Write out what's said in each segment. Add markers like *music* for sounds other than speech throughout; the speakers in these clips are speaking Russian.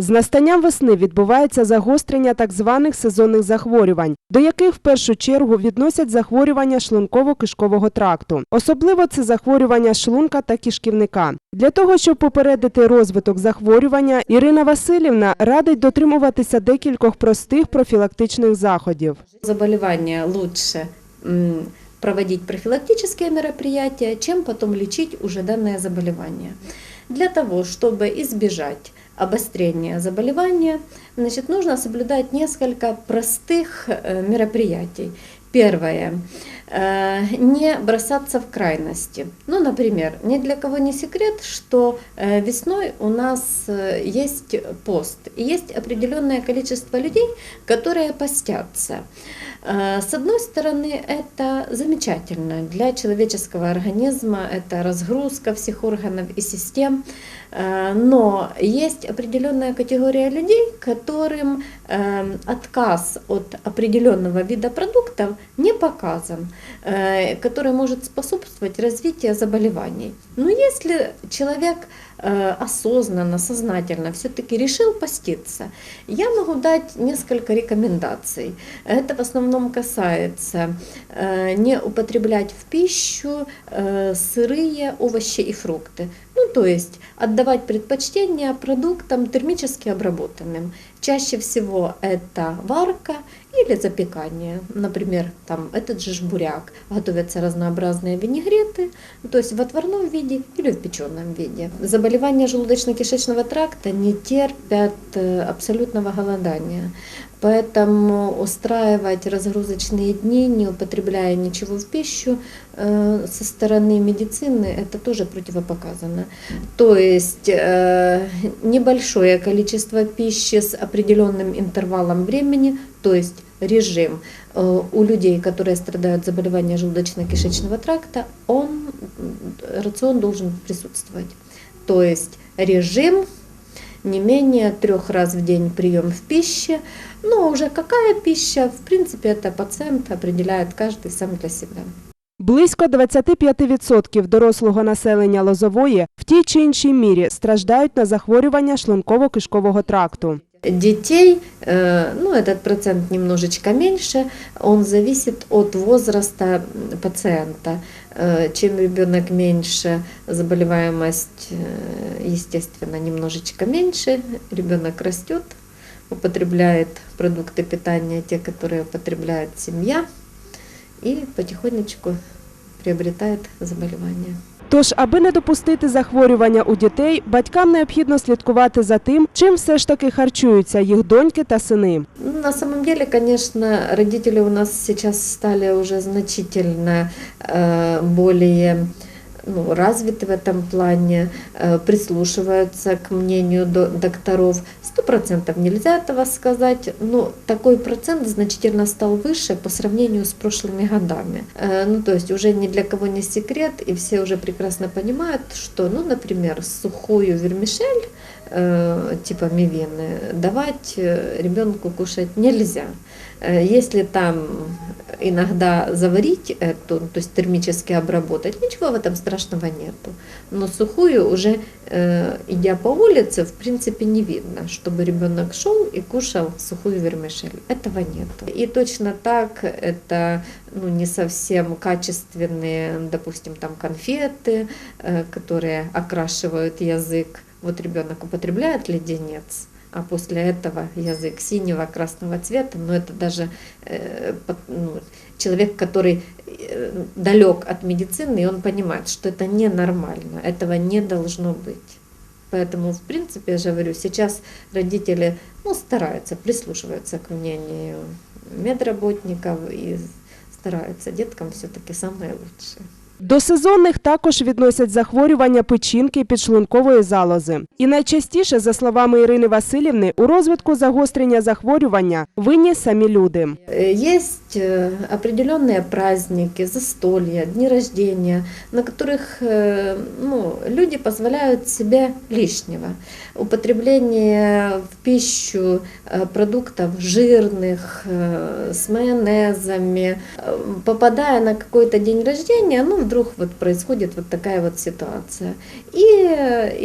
З настанням весни відбувається загострення так званих сезонних захворювань, до яких в першу чергу відносять захворювання шлунково-кишкового тракту. Особливо це захворювання шлунка та кишківника. Для того, щоб попередити розвиток захворювання, Ірина Васильівна радить дотримуватися декількох простих профілактичних заходів. Заболевания лучше проводить профилактические мероприятия, чем потом лечить уже данное заболевание. Для того, чтобы избежать обострения заболевания, значит, нужно соблюдать несколько простых э, мероприятий. Первое. Э, Не бросаться в крайности. Ну, например, ни для кого не секрет, что э, весной у нас э, есть пост. И есть определенное количество людей, которые постятся. С одной стороны, это замечательно для человеческого организма, это разгрузка всех органов и систем, но есть определенная категория людей, которым отказ от определенного вида продуктов не показан, э, который может способствовать развитию заболеваний. Но если человек осознанно, сознательно все-таки решил поститься, я могу дать несколько рекомендаций. Это в основном касается э, не употреблять в пищу э, сырые овощи и фрукты. Ну, то есть отдавать предпочтение продуктам термически обработанным. Чаще всего это варка или запекание. Например, там этот же ж буряк. Готовятся разнообразные винегреты, то есть в отварном виде или в печеном виде. Заболевания желудочно-кишечного тракта не терпят э, абсолютного голодания. Поэтому устраивать разгрузочные дни, не употребляя ничего в пищу, э, со стороны медицины это тоже противопоказано. То есть э, небольшое количество пищи с определенным интервалом времени, то есть режим э, у людей, которые страдают заболеванием желудочно-кишечного тракта, он, рацион должен присутствовать. То есть режим не менее трех раз в день прием в пище. Но уже какая пища, в принципе, это пациент определяет каждый сам для себя. Близько 25% дорослого населення Лозової в тій чи іншій мірі страждають на захворювання шлунково-кишкового тракту. Детей, э, ну этот процент немножечко меньше, он зависит от возраста пациента. Э, Чем ребенок меньше, заболеваемость, э, естественно, немножечко меньше. Ребенок растет, употребляет продукты питания, те, которые употребляет семья, и потихонечку приобретает заболевание. Тож, аби не допустити захворювання у дітей, батькам необхідно слідкувати за тим, чим все ж таки харчуються їх доньки та сини. Ну, На самом деле, конечно, родители у нас сейчас стали уже значительно э, более ну, развиты в этом плане, э, прислушиваются к мнению до- докторов. Сто процентов нельзя этого сказать, но такой процент значительно стал выше по сравнению с прошлыми годами. Э, Ну, то есть уже ни для кого не секрет, и все уже прекрасно понимают, что, ну, например, сухую вермишель, э, типа мивины, давать ребенку кушать нельзя. Э, Если там иногда заварить эту, то есть термически обработать, ничего в этом страшного нету. Но сухую уже, э, идя по улице, в принципе не видно, чтобы ребенок шел и кушал сухую вермишель. Этого нету. И точно так это ну, не совсем качественные, допустим, там конфеты, э, которые окрашивают язык. Вот ребенок употребляет леденец, а после этого язык синего, красного цвета, но это даже э, ну, человек, который э, далек от медицины, и он понимает, что это ненормально, этого не должно быть. Поэтому, в принципе, я же говорю, сейчас родители ну, стараются, прислушиваются к мнению медработников и стараются деткам все-таки самое лучшее. До сезонних також відносять захворювання печінки підшлункової залози. І найчастіше, за словами Ірини Васильівни, у розвитку загострення захворювання винні самі люди. Э, Есть э, определенные праздники, застолья, дни рождения, на которых э, ну, люди позволяют себе лишнего. Употребление в пищу э, продуктов жирных, с майонезами. Попадая на какой-то день рождения, ну вдруг вот происходит вот такая вот ситуация. И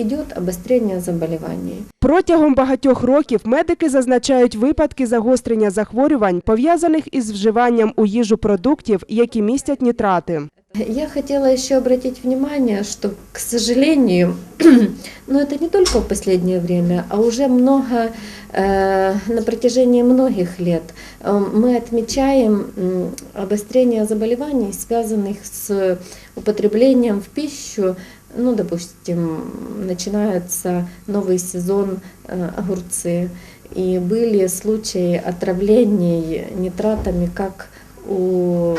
идет обострение заболеваний. Протягом багатьох років медики зазначають випадки загострення захворювань, пов'язаних із вживанням у їжу продуктів, які містять нітрати. Я хотела еще обратить внимание, что, к сожалению, *clears throat* но это не только в последнее время, а уже много, э, на протяжении многих лет э, мы отмечаем м, обострение заболеваний, связанных с употреблением в пищу, ну, допустим, начинается новый сезон э, огурцы, и были случаи отравлений нитратами как у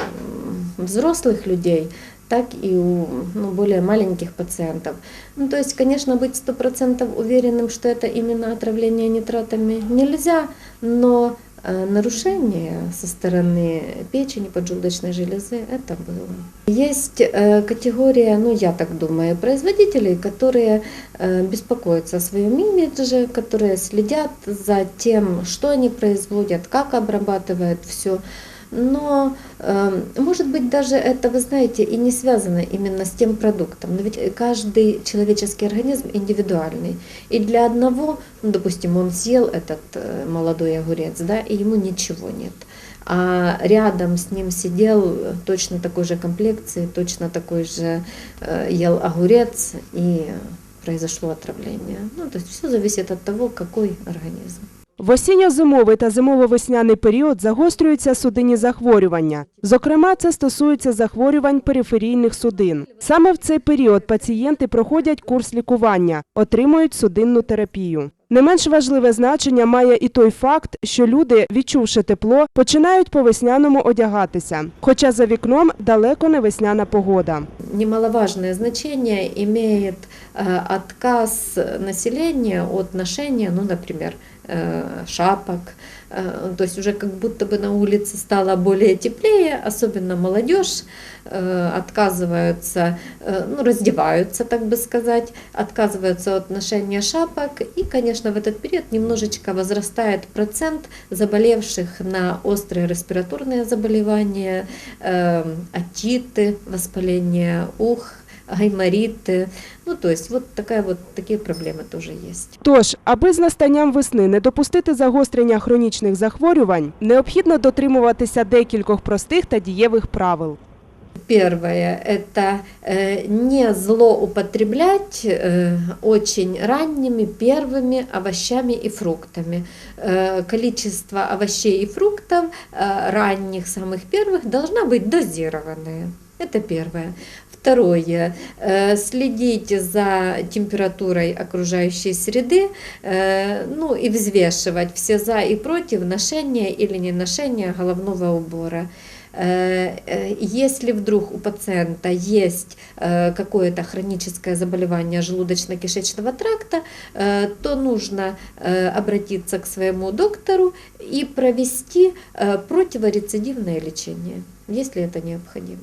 взрослых людей, так и у ну, более маленьких пациентов. Ну, то есть, конечно, быть сто процентов уверенным, что это именно отравление нитратами нельзя, но нарушение со стороны печени, поджелудочной железы это было. Есть э, категория, ну я так думаю, производителей, которые э, беспокоятся о своем имидже, которые следят за тем, что они производят, как обрабатывают все. Но, э, может быть, даже это, вы знаете, и не связано именно с тем продуктом. Но ведь каждый человеческий организм индивидуальный. И для одного, ну, допустим, он съел этот э, молодой огурец, да, и ему ничего нет. А рядом с ним сидел точно такой же комплекции, точно такой же э, ел огурец, и произошло отравление. Ну, то есть все зависит от того, какой организм. В осінньо-зимовий та зимово-весняний період загострюються судинні захворювання. Зокрема, це стосується захворювань периферійних судин. Саме в цей період пацієнти проходять курс лікування, отримують судинну терапію. Не менш важливе значення має і той факт, що люди, відчувши тепло, починають по весняному одягатися. Хоча за вікном далеко не весняна погода. Немаловажное значение имеет э, отказ населения от ношения, ну, например, э, шапок. Э, То есть уже как будто бы на улице стало более теплее, особенно молодежь э, отказываются, э, ну, раздеваются, так бы сказать, отказываются от ношения шапок. И, конечно, в этот период немножечко возрастает процент заболевших на острые респираторные заболевания, э, отиты, воспаление ух, гаймориты. Ну, то есть вот, такая вот такие проблемы тоже есть. Тож, аби з настанням весни не допустити загострення хронічних захворювань, необхідно дотримуватися декількох простих та дієвих правил. Первое – это э, не злоупотреблять э, очень ранними первыми овощами и фруктами. Э, Количество овощей и фруктов э, ранних, самых первых, должна быть дозированное. Это первое. Второе. э, Следить за температурой окружающей среды, э, ну и взвешивать все за и против ношения или не ношения головного убора. Э, Если вдруг у пациента есть какое-то хроническое заболевание желудочно-кишечного тракта, то нужно обратиться к своему доктору и провести противорецидивное лечение, если это необходимо.